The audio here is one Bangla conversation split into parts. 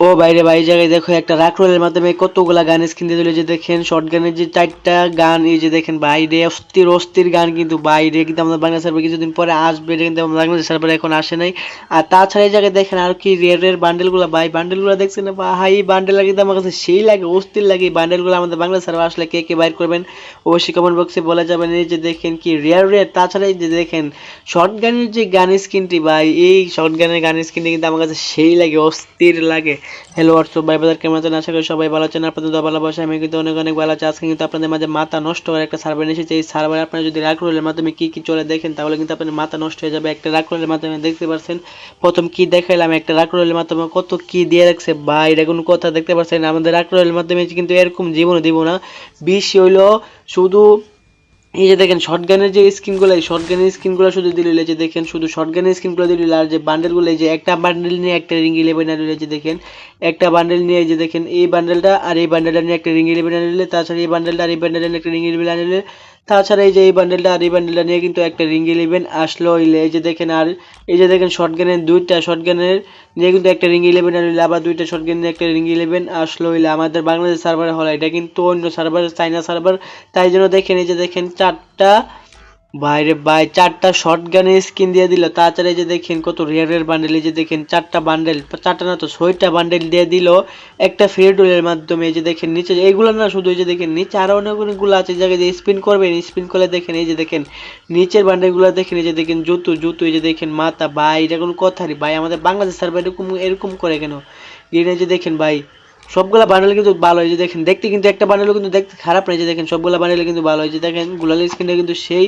ও বাইরে বাইরে জায়গায় দেখো একটা রাখরোলের মাধ্যমে কতগুলা গান স্ক্রিন দিয়ে দিল যে দেখেন শর্ট গানের যে চারটা গান, এই যে দেখেন বাইরে অস্থির অস্থির গান কিন্তু বাইরে কিন্তু আমাদের বাংলা সার্ভার কিছুদিন পরে আসবে, এটা কিন্তু আমাদের বাংলাদেশ সার্ভার এখন আসে নাই। আর তাছাড়া এই জায়গায় দেখেন আর কি রেয়ারের বান্ডেলগুলো ভাই বান্ডেলগুলো দেখছেন না, ভাই বান্ডেল কিন্তু আমার কাছে সেই লাগে, অস্থির লাগে, এই বান্ডেলগুলো আমাদের বাংলা সার্ভার আসলে কে কে বাইর করবেন অবশ্যই কমেন্ট বক্সে বলা যাবেন, এই যে দেখেন কি রেয়ার রেয়ার তাছাড়া এই যে দেখেন শর্ট গানের যে গান স্ক্রিনটি ভাই, এই শর্ট গানের গান স্ক্রিনটি কিন্তু আমার কাছে সেই লাগে, অস্থির লাগে। হ্যালো হোয়াটসঅ্যাপ ভাই বাজার কেমন আছেন? আশা করি সবাই ভালো আছেন। আপনাদের তো ভালো বসে আমি কিন্তু অনেক অনেক ভালো আছি। আজকে কিন্তু আপনাদের মাঝে মাথা নষ্ট করার একটা সার্ভার এসেছে। এই সার্ভারে আপনারা যদি রাগ রোলের মাধ্যমে কি কি চলে দেখেন, তাহলে কিন্তু আপনার মাথা নষ্ট হয়ে যাবে। একটা রাগ রোলের মাধ্যমে দেখতে পাচ্ছেন প্রথম কি দেখাইলাম, একটা রাগ রোলের মাধ্যমে কত কি দিয়ে রাখছে। ভাই, এটা কোনো কথা দেখতে পাচ্ছেন আমাদের রাগ রোলের মাধ্যমে কিন্তু এরকম জীবনে দিব না। বিশ হইল শুধু এই যে দেখেন শর্টগানের যে স্ক্রিনগুলো এই শর্টগানের স্ক্রিনগুলো শুধু দিলে যে দেখেন, শুধু শর্টগানের স্ক্রিনগুলো দিলে আর যে বান্ডেলগুলো এই যে একটা বান্ডেল নিয়ে একটা রিং ইলেভেন এই যে দেখেন, একটা বান্ডেল নিয়ে যে দেখেন, এই বান্ডেলটা আর এই বান্ডেলটা নিয়ে একটা রিং ইলেভেন আনলে তাছাড়া এই বান্ডেলটা আর এই বান্ডেলটা একটা রিং ইলেভেন আনলে তাছাড়া এই যে এই বান্ডেলটা আর এই বান্ডেলটা নিয়ে কিন্তু একটা রিং ইলেভেন আসলো। এই যে দেখেন আর, এই যে দেখেন শর্ট গানের দুইটা শর্ট গানের নিয়ে কিন্তু একটা রিং ইলেভেন আনলে আবার দুইটা শর্টগান নিয়ে একটা রিং ইলেভেন আসলো। হইলে আমাদের বাংলাদেশ সার্ভারে হলো, এটা কিন্তু অন্য সার্ভার চাইনা সার্ভার তাই জন্য দেখেন, এই যে দেখেন চারটা বাইরে বাই চারটা শর্ট গানের স্কিন দিয়ে দিল। এই যে দেখেন কত রেয়ারের বান্ডেল এই যে দেখেন চারটা বান্ডেল চারটা না তো ছয়টা বান্ডেল দিয়ে দিল। একটা ফেরডুলের মাধ্যমে এই যে দেখেন নিচে এইগুলো না শুধু এই যে দেখেন নিচে আরও অনেক অনেকগুলো আছে জায়গায় যে স্পিন করবেন স্পিন করলে দেখেন এই যে দেখেন নিচের বান্ডেলগুলো দেখেন, এই যে দেখেন জুতো জুতো, এই যে দেখেন মাথা, ভাই, এটা কোনো কথারই ভাই, আমাদের বাংলাদেশ সার্ভার এরকম এরকম করে কেন? এই যে দেখেন ভাই সবগুলা বান্ডেল কিন্তু ভালো হয়েছে দেখেন, দেখতে কিন্তু একটা বান্ডেল কিন্তু দেখতে খারাপ হয়েছে দেখেন সবগুলা বান্ডেল কিন্তু ভালো হয়েছে দেখেন, গুলালের স্ক্রিনটা কিন্তু সেই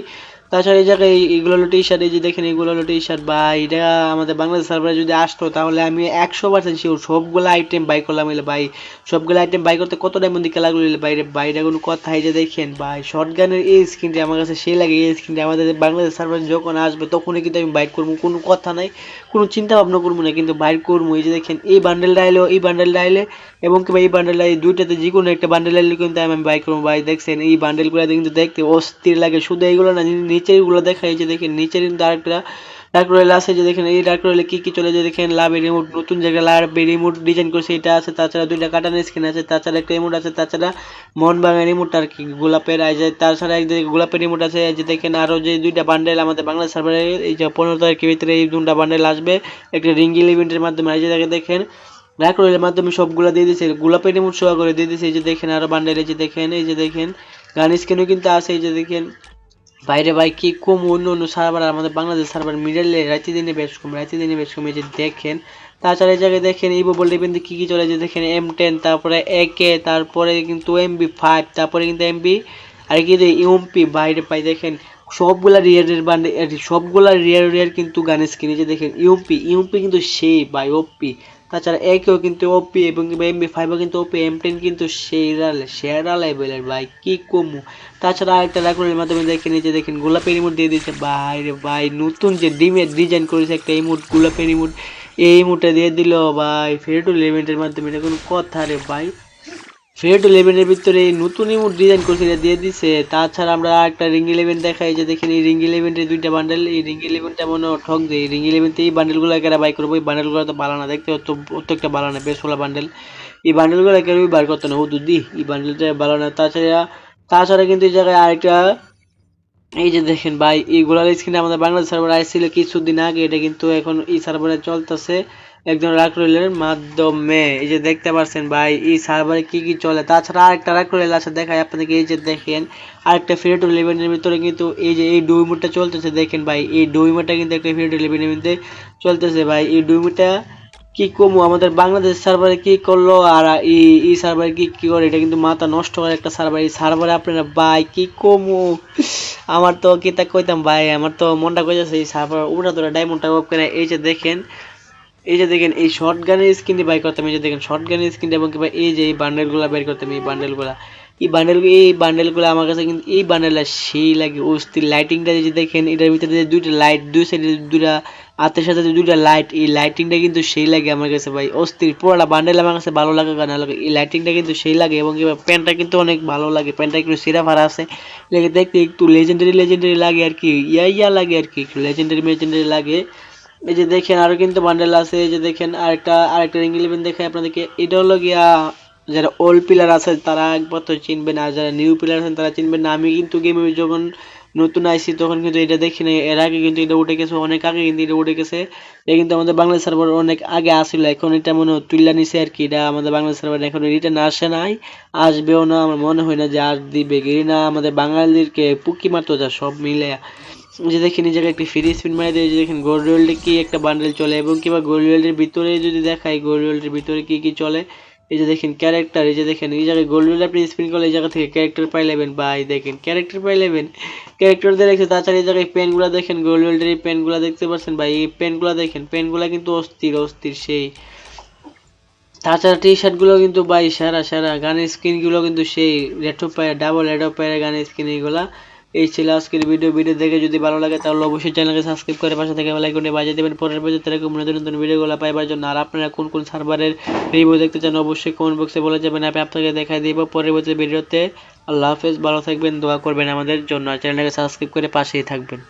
তাছাড়া এই জায়গায় এইগুলো হলো টি শার্ট এই যে দেখেন এইগুলো হলো টি শার্ট বা এটা আমাদের বাংলাদেশ সার্ভারে যদি আসতো, তাহলে আমি একশো পার্সেন্ট শিওর সবগুলো আইটেম বাই করলাম এলে ভাই, সবগুলো আইটেম বাই করতে কত টাইম দিকে লাগল এলে বাইরে বাইরে কোনো কথা এই যে দেখেন। ভাই শর্ট গানের এই স্ক্রিনটা আমার কাছে সেই লাগে। এই স্ক্রিনটা আমাদের বাংলাদেশ সার্ভারে যখন আসবে, তখনই কিন্তু আমি বাইক করব। কোনো কথা নাই, কোনো চিন্তা ভাবনা করব না। কিন্তু বাইর করব। এই যে দেখেন, এই বান্ডেলটা এলো এই বান্ডেলটা এলে এবং কি এই বান্ডেলটা এই দুইটাতে যে কোনো একটা বান্ডেল এলে কিন্তু আমি বাইক করব। ভাই, দেখছেন, এই বান্ডেলগুলো কিন্তু দেখতে অস্থির লাগে। শুধু এইগুলো না নিচেরগুলো দেখা এই যে দেখেন নিচের কিন্তু আরেকটা ডার্ক রয়েল আছে যে দেখেন এই ডার্ক রয়েলে কি কি চলে যায় দেখেন লাভের রিমোট নতুন জায়গায় লাভের রিমোট ডিজাইন করছে এটা আছে তাছাড়া দুইটা কাটানোর স্ক্রিন আছে তাছাড়া একটা রিমোট আছে তাছাড়া মন ভাঙা রিমোট আর কি গোলাপের এই যে তাছাড়া একদিকে গোলাপের রিমোট আছে যে দেখেন আরও যে দুইটা বান্ডেল আমাদের বাংলা সার্ভারে এই যে পনেরো তারিখের ভিতরে এই দুটা বান্ডেল আসবে একটা রিঙ্গিল ইভেন্টের মাধ্যমে এই যে দেখে দেখেন ব্ল্যাক রয়েলের মাধ্যমে সবগুলো দিয়ে দিয়েছে গোলাপের রিমোট শোয়া করে দিয়ে দিয়েছে এই যে দেখেন আরও বান্ডেল এই যে দেখেন এই যে দেখেন গান স্ক্রিনও কিন্তু আছে এই যে দেখেন বাইরে ভাই কি কম অন্য অন্য সার্ভার আমাদের বাংলাদেশ সার্ভার মিডলে রাতে দিনে বেশ কম রাতে দিনে বেশ কম, এই যে দেখেন, তাছাড়া এই জায়গায় দেখেন, এই বলতে কিন্তু কী কী চলে যে দেখেন এম টেন তারপরে এ কে তারপরে কিন্তু এমবি ফাইভ তারপরে কিন্তু এমবি আর কি ইউএমপি বাইরে পাই দেখেন, সবগুলা রিয়ারের বান্ডে সবগুলা রিয়ার রিয়ার কিন্তু গানের স্ক্রিনে যে দেখেন ইউএমপি ইউএমপি কিন্তু সেই বাই ওপি তাছাড়া একেও কিন্তু ওপি এবং এমবি ফাইভও কিন্তু ওপি এম টেন কিন্তু সেরা সেরা লেভেলের ভাই, কি কমু? তাছাড়া আরেকটা রাখুনের মাধ্যমে দেখে নিচে দেখেন গোলাপের ইমোট দিয়ে দিয়েছে। ভাই রে ভাই, নতুন যে ডিমের ডিজাইন করেছে একটা ইমোট গোলাপের ইমোট এই ইমোটটা দিয়ে দিল ভাই ফেরটু ইভেন্টের মাধ্যমে, এটা কোনো কথা রে ভাই। ফেরটু ইলেভেনের ভিতরে এই নতুন ইমোট ডিজাইন করছে এটা দিয়ে দিছে। তাছাড়া আমরা একটা রিং ইলেভেন দেখাই, যে দেখেন এই রিং ইলেভেনের দুইটা বান্ডেল এই রিং ইলেভেনটা মনে হয় ঠক দেয়। রিং ইলেভেনতে এই বান্ডেলগুলো একেবারে বাই করব, এই বান্ডেলগুলো তো ভালো না, দেখতে অত একটা ভালো না, বেশ ভালো বান্ডেল এই বান্ডেলগুলো একেবারে বার করতে না ও দুদি এই বান্ডেলটা ভালো না। তাছাড়া তাছাড়া কিন্তু এই জায়গায় আরেকটা, এই যে দেখেন ভাই, এই গোলার স্ক্রিনে আমাদের বাংলাদেশ সার্ভার আইছিল কিছুদিন আগে, এটা কিন্তু এখন এই সার্ভারে চলতেছে। একজন রাকরোলের মাধ্যমে। এই যে দেখতে পাচ্ছেন ভাই, এই সার্ভারে কি কি চলে? তাছাড়া আরেকটা রাকরোল আছে, দেখাই আপনাদেরকে, এই যে দেখেন, আরেকটা ফিরেট ইলেভেনের ভিতরে কিন্তু এই যে, এই ডুইমোটটা চলতেছে, দেখেন ভাই, এই ডুইমোটটা কিন্তু একটা ফিরেট ইলেভেনের মধ্যে চলতেছে ভাই। এই ডুইমোটটা কি কমু? আমাদের বাংলাদেশ সার্ভারে কি করল? আর এই সার্ভারে কি কি করে? এটা কিন্তু মাথা নষ্ট করে একটা সার্ভার এই সার্ভারে আপনারা ভাই, কি কমু? আমার তো কি তা কইতাম ভাই, আমার তো মনটা কইতাছে এই সার্ভার উড়া ধরে ডায়মন্ডটা অফ করে। এই যে দেখেন এই যে দেখেন, এই শর্ট গানের স্ক্রিনটি বাই করতাম, এই যে দেখেন শর্ট গানের স্ক্রিন এবং কিংবা এই যে এই বান্ডেলগুলো বের করতাম, এই বান্ডেলগুলো এই বান্ডেল এই বান্ডেলগুলো আমার কাছে কিন্তু এই বান্ডেলটা সেই লাগে অস্থির লাইটিংটা যে দেখেন, এটার ভিতরে যে দুইটা লাইট দুই সাইডে দুটা হাতের সাথে যে দুইটা লাইট এই লাইটিংটা কিন্তু সেই লাগে আমার কাছে ভাই অস্থির। পুরোটা বান্ডেল আমার কাছে ভালো লাগে না লাগে এই লাইটিংটা কিন্তু সেই লাগে এবং প্যান্টটা কিন্তু অনেক ভালো লাগে প্যান্টটা একটু সিরা ফারা আছে। দেখতে একটু লেজেন্ডারি লেজেন্ডারি লাগে আর কি, ইয়া ইয়া লাগে আর কি, একটু লেজেন্ডারি মেজেন্ডারি লাগে। এই যে দেখেন আরও কিন্তু বান্ডেল আছে, এই যে দেখেন আরেকটা আরেকটা রিং ইলেভেন দেখে আপনাদেরকে। এটা হলো গিয়া যারা ওল্ড প্লেয়ার আছে, তারা একমাত্র চিনবেন, আর যারা নিউ প্লেয়ার আছেন, তারা চিনবেন না। আমি কিন্তু গেমে যখন নতুন আইসি, তখন কিন্তু এটা দেখি নাই। এর আগে কিন্তু এটা উঠে গেছে, অনেক আগে কিন্তু এটা উঠে গেছে। এটা কিন্তু আমাদের বাংলাদেশ সার্ভার অনেক আগে আসছিল এখন এটা মনে হয় তুইলা নিছে আর কি। এটা আমাদের বাংলাদেশ সার্ভার এখন রিটার্ন আসে নাই, আসবেও না। আমার মনে হয় না যে আর দিবে। না আমাদের বাঙালিদেরকে পুকি মারতো যা সব মিলে যে দেখেন এই জায়গায় একটি ফ্রি স্পিন মারি দিয়ে দেখেন গোল্ড ওয়ার্ল্ডে কি একটা বান্ডেল চলে, এবং কিংবা গোল্ড ওয়ার্ল্ডের ভিতরে যদি দেখাই গোল্ড ওয়ার্ল্ডের ভিতরে কি কি চলে, এই যে দেখেন ক্যারেক্টার এই যে দেখেন এই জায়গায় গোল্ড ওয়ার্ল্ড আপনি স্পিন করলে এই জায়গা থেকে ক্যারেক্টার পাই নেবেন বা এই দেখেন ক্যারেক্টার পাই নেবেন ক্যারেক্টার দিয়ে তাছাড়া এই জায়গায় পেনগুলো দেখেন গোল্ড ওয়ার্ল্ডের এই পেনগুলো দেখতে পাচ্ছেন। বা এই পেনগুলো দেখেন পেনগুলো কিন্তু অস্থির অস্থির সেই। তাছাড়া টি শার্টগুলো কিন্তু ভাই, সারা, সেরা। গানের স্কিনগুলো কিন্তু সেই রেটো পায়ে ডাবল রেটো পায়ে গানের স্কিন এইগুলা এই ছিল আজকের ভিডিও ভিডিও দেখে যদি ভালো লাগে, তাহলে অবশ্যই চ্যানেলকে সাবস্ক্রাইব করে পাশে থেকে বেল আইকনে বাজিয়ে দেবেন। পরের বছর এরকম নতুন নতুন ভিডিওগুলো পাইবার জন্য। আর আপনারা কোন কোন সার্ভারের রিভিউ দেখতে চান, অবশ্যই কমেন্ট বক্সে বলে যাবেন। আমি আপনাকে দেখাই দিব পরের বছর ভিডিওতে আল্লাহ হাফেজ, ভালো থাকবেন, দোয়া করবেন আমাদের জন্য। আর চ্যানেলটাকে সাবস্ক্রাইব করে পাশেই থাকবেন।